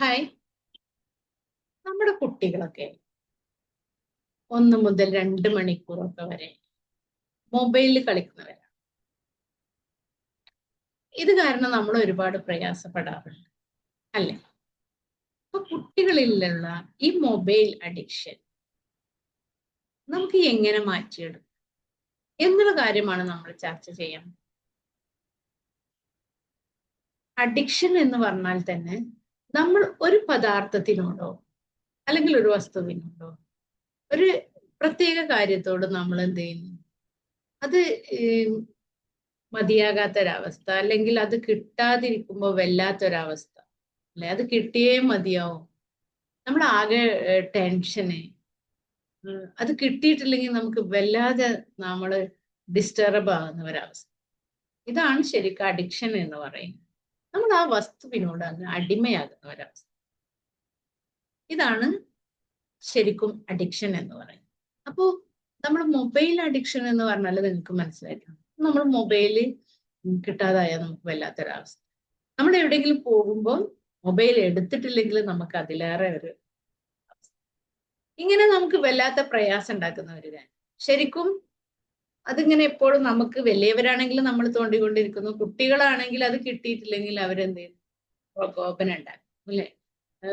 Hi നമ്മുടെ കുട്ടികളൊക്കെ ഒന്ന് മുതൽ രണ്ട് മണിക്കൂറൊക്കെ വരെ മൊബൈലിൽ കളിക്കുന്നവരാണ് ഇത് കാരണം നമ്മൾ ഒരുപാട് പ്രയാസപ്പെടാറുണ്ട് അല്ലേ? അപ്പൊ കുട്ടികളിലുള്ള ഈ മൊബൈൽ അഡിക്ഷൻ നമുക്ക് എങ്ങനെ മാറ്റിയെടുക്കും? എന്നുള്ള കാര്യമാണ് നമ്മൾ ചർച്ച ചെയ്യാൻ അഡിക്ഷൻ എന്ന് പറഞ്ഞാൽ തന്നെ നമ്മൾ ഒരു പദാർത്ഥത്തിനോടോ അല്ലെങ്കിൽ ഒരു വസ്തുവിനോടോ ഒരു പ്രത്യേക കാര്യത്തോട് നമ്മൾ എന്ത് ചെയ്യുന്നു? അത് മതിയാകാത്തൊരവസ്ഥ അല്ലെങ്കിൽ അത് കിട്ടാതിരിക്കുമ്പോൾ വല്ലാത്തൊരവസ്ഥ. അല്ലെ അത് കിട്ടിയേ മതിയാവും. നമ്മൾ ആകെ ടെൻഷന് അത് കിട്ടിയിട്ടില്ലെങ്കിൽ നമുക്ക് വല്ലാതെ നമ്മൾ ഡിസ്റ്റർബ് ആകുന്ന ഒരവസ്ഥ. ഇതാണ് ശരിക്കും അഡിക്ഷൻ എന്ന് പറയുന്നത്. നമ്മൾ ആ വസ്തുവിനോട് അങ്ങ് അടിമയാകുന്ന ഒരവസ്ഥ. ഇതാണ് ശരിക്കും അഡിക്ഷൻ എന്ന് പറയുന്നത്. അപ്പോ നമ്മൾ മൊബൈൽ അഡിക്ഷൻ എന്ന് പറഞ്ഞാൽ നിങ്ങൾക്ക് മനസ്സിലായിട്ടുണ്ട്. നമ്മൾ മൊബൈൽ കിട്ടാതായാൽ നമുക്ക് വല്ലാത്തൊരവസ്ഥ. നമ്മൾ എവിടെയെങ്കിലും പോകുമ്പോൾ മൊബൈൽ എടുത്തിട്ടില്ലെങ്കിൽ നമുക്ക് അതിലേറെ ഒരു ഇങ്ങനെ നമുക്ക് വല്ലാത്ത പ്രയാസം ഉണ്ടാക്കുന്ന ഒരു കാര്യം. ശരിക്കും അതിങ്ങനെ എപ്പോഴും നമുക്ക് വലിയവരാണെങ്കിലും നമ്മൾ തോണ്ടിക്കൊണ്ടിരിക്കുന്നു. കുട്ടികളാണെങ്കിൽ അത് കിട്ടിയിട്ടില്ലെങ്കിൽ അവരെന്ത് കോപ്പന ഉണ്ടാക്കും അല്ലെ?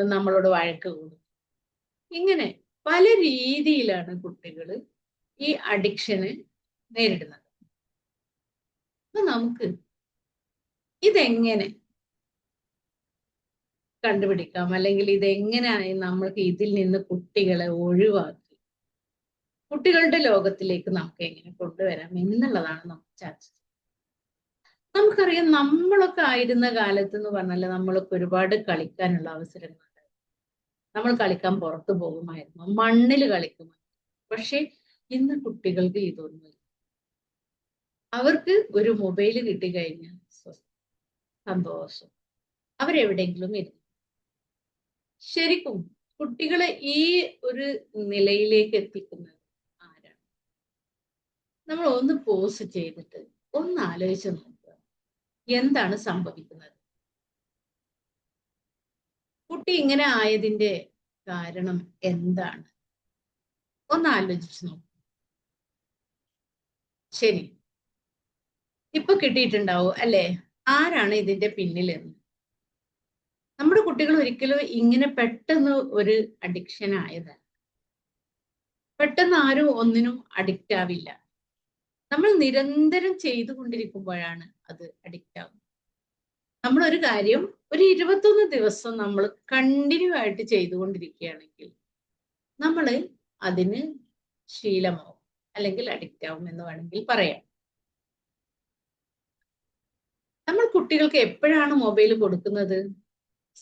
നമ്മളോട് വഴക്ക് കൂടും. ഇങ്ങനെ പല രീതിയിലാണ് കുട്ടികൾ ഈ അഡിക്ഷന് നേരിടുന്നത്. അപ്പൊ നമുക്ക് ഇതെങ്ങനെ കണ്ടുപിടിക്കാം? അല്ലെങ്കിൽ ഇതെങ്ങനെയായി നമ്മൾക്ക് ഇതിൽ നിന്ന് കുട്ടികളെ ഒഴിവാക്കി? കുട്ടികളുടെ ലോകത്തിലേക്ക് നമുക്ക് എങ്ങനെ കൊണ്ടുവരാം എന്നുള്ളതാണ് നമുക്ക് ചർച്ച നമുക്കറിയാം നമ്മളൊക്കെ ആയിരുന്ന കാലത്ത് എന്ന് പറഞ്ഞാൽ നമ്മളൊക്കെ ഒരുപാട് കളിക്കാനുള്ള അവസരങ്ങളുണ്ട് നമ്മൾ കളിക്കാൻ പുറത്തു പോകുമായിരുന്നു. മണ്ണിൽ കളിക്കുമായിരുന്നു. പക്ഷെ ഇന്ന് കുട്ടികൾക്ക് ഇതൊന്നുമില്ല. അവർക്ക് ഒരു മൊബൈൽ കിട്ടി കഴിഞ്ഞാൽ സന്തോഷം. അവരെവിടെയെങ്കിലും ഇരുന്നു. ശരിക്കും കുട്ടികളെ ഈ ഒരു നിലയിലേക്ക് എത്തിക്കുന്നത് നമ്മൾ ഒന്ന് പോസ് ചെയ്തിട്ട് ഒന്ന് ആലോചിച്ച് നോക്കുക. എന്താണ് സംഭവിക്കുന്നത്? കുട്ടി ഇങ്ങനെ ആയതിന്റെ കാരണം എന്താണ്? ഒന്ന് ആലോചിച്ച് നോക്കൂ. ശരി. ഇപ്പൊ കിട്ടിയിട്ടുണ്ടാവും? അല്ലെ? ആരാണ് ഇതിന്റെ പിന്നിലെന്ന്? നമ്മുടെ കുട്ടികൾ ഒരിക്കലും ഇങ്ങനെ പെട്ടെന്ന് ഒരു അഡിക്ഷൻ ആയതല്ല പെട്ടെന്ന് ആരും ഒന്നിനും അഡിക്റ്റ് ആവില്ല. നമ്മൾ നിരന്തരം ചെയ്തുകൊണ്ടിരിക്കുമ്പോഴാണ് അത് അഡിക്റ്റ് ആവുന്നത്. നമ്മൾ ഒരു കാര്യം ഒരു ഇരുപത്തൊന്ന് ദിവസം നമ്മൾ കണ്ടിന്യൂ ആയിട്ട് ചെയ്തുകൊണ്ടിരിക്കുകയാണെങ്കിൽ നമ്മൾ അതിന് ശീലമാവും അല്ലെങ്കിൽ അഡിക്റ്റ് ആവും എന്ന് വേണമെങ്കിൽ പറയാം. നമ്മൾ കുട്ടികൾക്ക് എപ്പോഴാണ് മൊബൈൽ കൊടുക്കുന്നത്?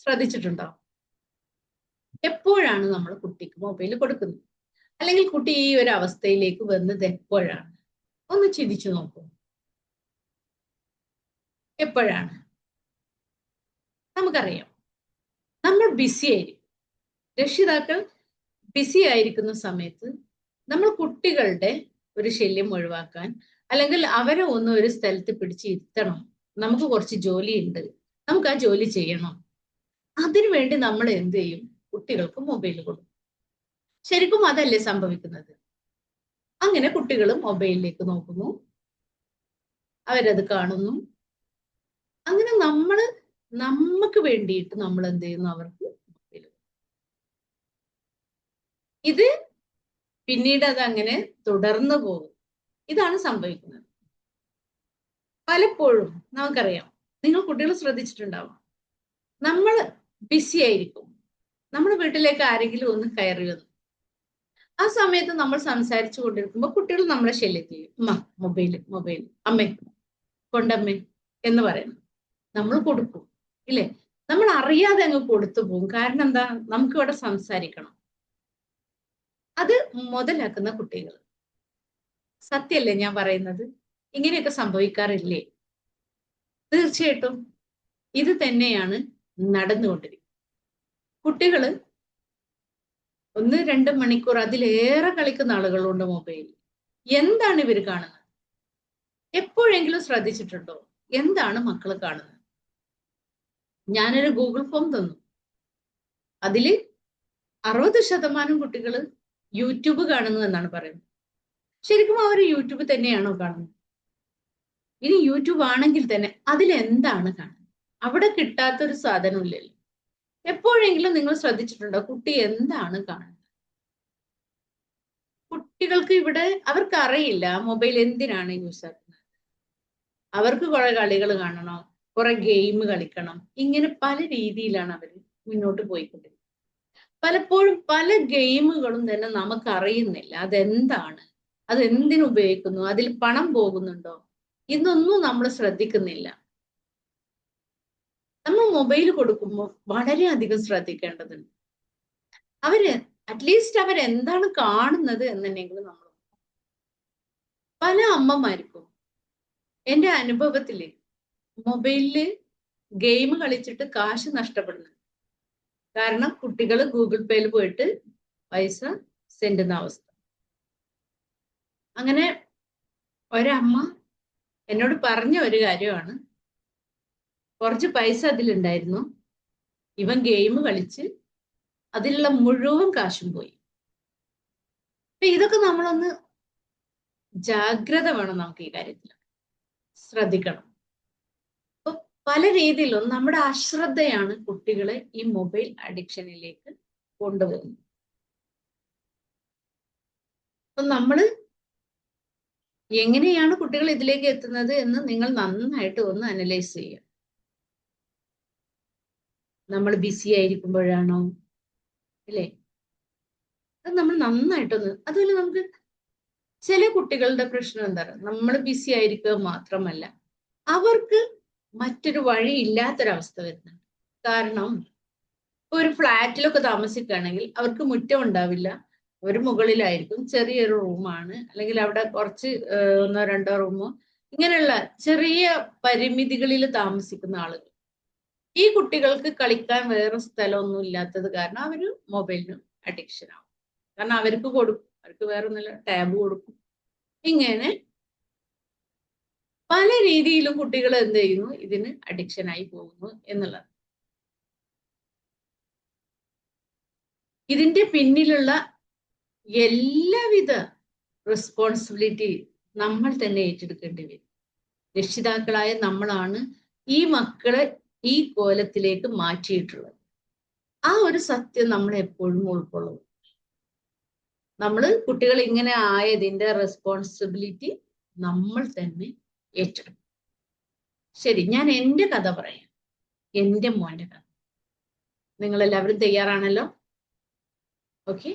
ശ്രദ്ധിച്ചിട്ടുണ്ടോ? എപ്പോഴാണ് നമ്മൾ കുട്ടിക്ക് മൊബൈൽ കൊടുക്കുന്നത്? അല്ലെങ്കിൽ കുട്ടി ഈ ഒരു അവസ്ഥയിലേക്ക് വന്നത് എപ്പോഴാണ്? ഒന്ന് ചിന്തിച്ചു നോക്കൂ. എപ്പോഴാണ്? നമുക്കറിയാം. നമ്മൾ ബിസി ആയിരിക്കും രക്ഷിതാക്കൾ ബിസി ആയിരിക്കുന്ന സമയത്ത് നമ്മൾ കുട്ടികളുടെ ഒരു ശല്യം ഒഴിവാക്കാൻ അല്ലെങ്കിൽ അവരെ ഒന്ന് ഒരു സ്ഥലത്ത് പിടിച്ച് ഇരുത്തണം. നമുക്ക് കുറച്ച് ജോലി ഉണ്ട് നമുക്ക് ആ ജോലി ചെയ്യണം. അതിനുവേണ്ടി നമ്മൾ എന്ത് ചെയ്യും? കുട്ടികൾക്ക് മൊബൈൽ കൊടുക്കും. ശരിക്കും അതല്ലേ സംഭവിക്കുന്നത്? അങ്ങനെ കുട്ടികൾ മൊബൈലിലേക്ക് നോക്കുന്നു. അവരത് കാണുന്നു. അങ്ങനെ നമ്മൾ നമുക്ക് വേണ്ടിയിട്ട് നമ്മൾ എന്ത് ചെയ്യുന്നു അവർക്ക് മൊബൈൽ. ഇത് പിന്നീട് അത് അങ്ങനെ തുടർന്നു പോകും ഇതാണ് സംഭവിക്കുന്നത്. പലപ്പോഴും നമുക്കറിയാം. നിങ്ങൾ കുട്ടികൾ ശ്രദ്ധിച്ചിട്ടുണ്ടാവാം. നമ്മൾ ബിസി ആയിരിക്കും. നമ്മുടെ വീട്ടിലേക്ക് ആരെങ്കിലും ഒന്ന് കയറി വന്നു ആ സമയത്ത് നമ്മൾ സംസാരിച്ചു കൊണ്ടിരിക്കുമ്പോൾ കുട്ടികൾ നമ്മളെ ശല്യം ചെയ്യും അമ്മ മൊബൈൽ മൊബൈൽ അമ്മേ കൊണ്ടമ്മേ എന്ന് പറയുന്നു നമ്മൾ കൊടുക്കും ഇല്ലേ? നമ്മൾ അറിയാതെ അങ്ങ് കൊടുത്തു പോകും. കാരണം എന്താ? നമുക്ക് ഇവിടെ സംസാരിക്കണം. അത് മുതലാക്കുന്ന കുട്ടികൾ. സത്യല്ലേ ഞാൻ പറയുന്നത്? ഇങ്ങനെയൊക്കെ സംഭവിക്കാറില്ലേ? തീർച്ചയായിട്ടും ഇത് തന്നെയാണ് നടന്നുകൊണ്ടിരിക്കുന്നത്. കുട്ടികൾ ഒന്ന് രണ്ട് മണിക്കൂർ അതിലേറെ കളിക്കുന്ന ആളുകളുണ്ട് മൊബൈൽ എന്താണ് ഇവർ കാണുന്നത്? എപ്പോഴെങ്കിലും ശ്രദ്ധിച്ചിട്ടുണ്ടോ? എന്താണ് മക്കൾ കാണുന്നത്? ഞാനൊരു ഗൂഗിൾ ഫോം തന്നു. അതിൽ അറുപത് ശതമാനം കുട്ടികൾ യൂട്യൂബ് കാണുന്നു എന്നാണ് പറയുന്നത്. ശരിക്കും അവർ യൂട്യൂബ് തന്നെയാണോ കാണുന്നത്? ഇനി യൂട്യൂബ് ആണെങ്കിൽ തന്നെ അതിലെന്താണ് കാണുന്നത്? അവിടെ കിട്ടാത്തൊരു സാധനമില്ലല്ലോ. എപ്പോഴെങ്കിലും നിങ്ങൾ ശ്രദ്ധിച്ചിട്ടുണ്ടോ? കുട്ടി എന്താണ് കാണുന്നത്? കുട്ടികൾക്ക് ഇവിടെ അവർക്ക് അറിയില്ല മൊബൈൽ എന്തിനാണ് യൂസ് ആക്കുന്നത് അവർക്ക് കുറെ കളികൾ കാണണം കുറെ ഗെയിം കളിക്കണം. ഇങ്ങനെ പല രീതിയിലാണ് അവർ മുന്നോട്ട് പോയിക്കൊണ്ടിരിക്കുന്നത്. പലപ്പോഴും പല ഗെയിമുകളും തന്നെ നമുക്ക് അറിയുന്നില്ല അതെന്താണ്? അത് എന്തിനു ഉപയോഗിക്കുന്നു? അതിൽ പണം പോകുന്നുണ്ടോ? ഇതൊന്നും നമ്മൾ ശ്രദ്ധിക്കുന്നില്ല. മൊബൈൽ കൊടുക്കുമ്പോൾ വളരെയധികം ശ്രദ്ധിക്കേണ്ടതുണ്ട്. അവർ അറ്റ്ലീസ്റ്റ് അവരെന്താണ് കാണുന്നത് എന്നുണ്ടെങ്കിൽ നമ്മൾ പല അമ്മമാർക്കും എന്റെ അനുഭവത്തിൽ മൊബൈലിൽ ഗെയിം കളിച്ചിട്ട് കാശ് നഷ്ടപ്പെടുന്നു. കാരണം കുട്ടികൾ ഗൂഗിൾ പേയിൽ പോയിട്ട് പൈസ സെൻഡ് ചെയ്യുന്ന അവസ്ഥ. അങ്ങനെ ഒരമ്മ എന്നോട് പറഞ്ഞ ഒരു കാര്യമാണ്. കുറച്ച് പൈസ അതിലുണ്ടായിരുന്നു. ഇവൻ ഗെയിം കളിച്ച് അതിലുള്ള മുഴുവൻ കാശും പോയി. അപ്പൊ ഇതൊക്കെ നമ്മളൊന്ന് ജാഗ്രത വേണം നമുക്ക് ഈ കാര്യത്തിൽ ശ്രദ്ധിക്കണം. അപ്പൊ പല രീതിയിലും നമ്മുടെ അശ്രദ്ധയാണ് കുട്ടികളെ ഈ മൊബൈൽ അഡിക്ഷനിലേക്ക് കൊണ്ടുപോകുന്നത്. അപ്പൊ നമ്മൾ എങ്ങനെയാണ് കുട്ടികൾ ഇതിലേക്ക് എത്തുന്നത് എന്ന് നിങ്ങൾ നന്നായിട്ട് ഒന്ന് അനലൈസ് ചെയ്യുക. നമ്മൾ ബിസി ആയിരിക്കുമ്പോഴാണോ? അല്ലേ? അത് നമ്മൾ നന്നായിട്ടൊന്ന് അതുപോലെ നമുക്ക് ചില കുട്ടികളുടെ പ്രശ്നം എന്താ നമ്മൾ ബിസി ആയിരിക്കുക മാത്രമല്ല അവർക്ക് മറ്റൊരു വഴി ഇല്ലാത്തൊരവസ്ഥ വരുന്നുണ്ട്. കാരണം ഇപ്പൊ ഒരു ഫ്ലാറ്റിലൊക്കെ താമസിക്കുകയാണെങ്കിൽ അവർക്ക് മുറ്റം ഉണ്ടാവില്ല. ഒരു മുകളിലായിരിക്കും ചെറിയൊരു റൂമാണ്. അല്ലെങ്കിൽ അവിടെ കുറച്ച് ഒന്നോ രണ്ടോ റൂമോ ഇങ്ങനെയുള്ള ചെറിയ പരിമിതികളിൽ താമസിക്കുന്ന ആളുകൾ. ഈ കുട്ടികൾക്ക് കളിക്കാൻ വേറെ സ്ഥലമൊന്നും ഇല്ലാത്തത് കാരണം അവർ മൊബൈലിന് അഡിക്ഷൻ ആവും. കാരണം അവർക്ക് കൊടുക്കും. അവർക്ക് വേറെ ഒന്നുമില്ല. ടാബ് കൊടുക്കും. ഇങ്ങനെ പല രീതിയിലും കുട്ടികൾ എന്ത് ചെയ്യുന്നു? ഇതിന് അഡിക്ഷൻ ആയി പോകുന്നു എന്നുള്ളത്. ഇതിന്റെ പിന്നിലുള്ള എല്ലാവിധ റെസ്പോൺസിബിലിറ്റി നമ്മൾ തന്നെ ഏറ്റെടുക്കേണ്ടി വരും. രക്ഷിതാക്കളായ നമ്മളാണ് ഈ മക്കളെ ഈ കോലത്തിലേക്ക് മാറ്റിയിട്ടുള്ളത്. ആ ഒരു സത്യം നമ്മൾ എപ്പോഴും ഉൾക്കൊള്ളും നമ്മൾ കുട്ടികൾ ഇങ്ങനെ ആയതിന്റെ റെസ്പോൺസിബിലിറ്റി നമ്മൾ തന്നെ ഏറ്റെടുക്കും. ശരി ഞാൻ എന്റെ കഥ പറയാം. എന്റെ മോന്റെ കഥ. നിങ്ങളെല്ലാവരും തയ്യാറാണല്ലോ? ഓക്കെ